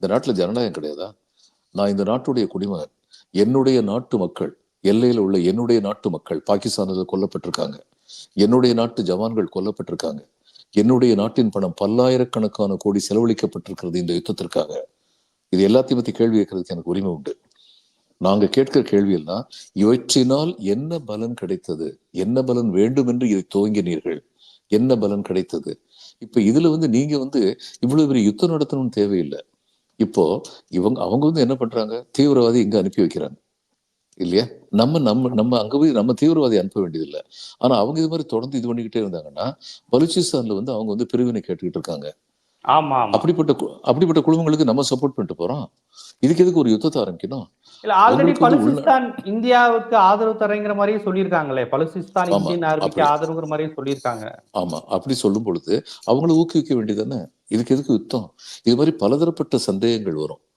இந்த நாட்டுல ஜனநாயகம் கிடையாதா? நான் இந்த நாட்டுடைய குடிமகன் என்னுடைய நாட்டு மக்கள் எல்லையில உள்ள என்னுடைய நாட்டு மக்கள் பாகிஸ்தானில் கொல்லப்பட்டிருக்காங்க. என்னுடைய நாட்டு ஜவான்கள் கொல்லப்பட்டிருக்காங்க. என்னுடைய நாட்டின் பணம் பல்லாயிரக்கணக்கான கோடி செலவழிக்கப்பட்டிருக்கிறது இந்த யுத்தத்திற்காக. இது எல்லாத்தையும் பத்தி கேள்வி கேட்கறதுக்கு எனக்கு உரிமை உண்டு. நாங்க கேட்கிற கேள்வி எல்லாம் இவற்றினால் என்ன பலன் கிடைத்தது? என்ன பலன் வேண்டும் என்று இதை துவங்கினீர்கள்? என்ன பலன் கிடைத்தது? இப்ப இதுல வந்து நீங்க வந்து இவ்வளவு பெரிய யுத்தம் நடத்தணும்னு தேவையில்லை. இப்போ இவங்க அவங்க வந்து என்ன பண்றாங்க? தீவிரவாதி இங்க அனுப்பி வைக்கிறாங்க. இல்லையா? நம்ம நம்ம நம்ம அங்க போய் நம்ம தீவிரவாதி அனுப்ப வேண்டியதில்லை. ஆனா அவங்க இது மாதிரி தொடர்ந்து இது பண்ணிக்கிட்டே இருந்தாங்கன்னா பலுச்சிஸ்தான்ல வந்து அவங்க வந்து பிரிவினை கேட்டுக்கிட்டு இருக்காங்க. ஆமா அப்படிப்பட்ட அப்படிப்பட்ட குழுமங்களுக்கு நம்ம சப்போர்ட் பண்ணிட்டு போறோம். இதுக்கு எதுக்கு ஒரு யுத்தத்தை ஆரம்பிக்கணும்? இல்ல ஆல்ரெடி பலுசிஸ்தான் இந்தியாவுக்கு ஆதரவு தரங்கிற மாதிரியே சொல்லியிருக்காங்களே. பலுசிஸ்தான் இந்தியன் ஆர்மிக்கு. ஆதரவுங்கிற மாதிரியே சொல்லியிருக்காங்க. ஆமா அப்படி சொல்லும் பொழுது அவங்கள ஊக்குவிக்க வேண்டியதானே இதுக்கு எதுக்கு யுத்தம்? இது மாதிரி பலதரப்பட்ட சந்தேகங்கள் வரும்.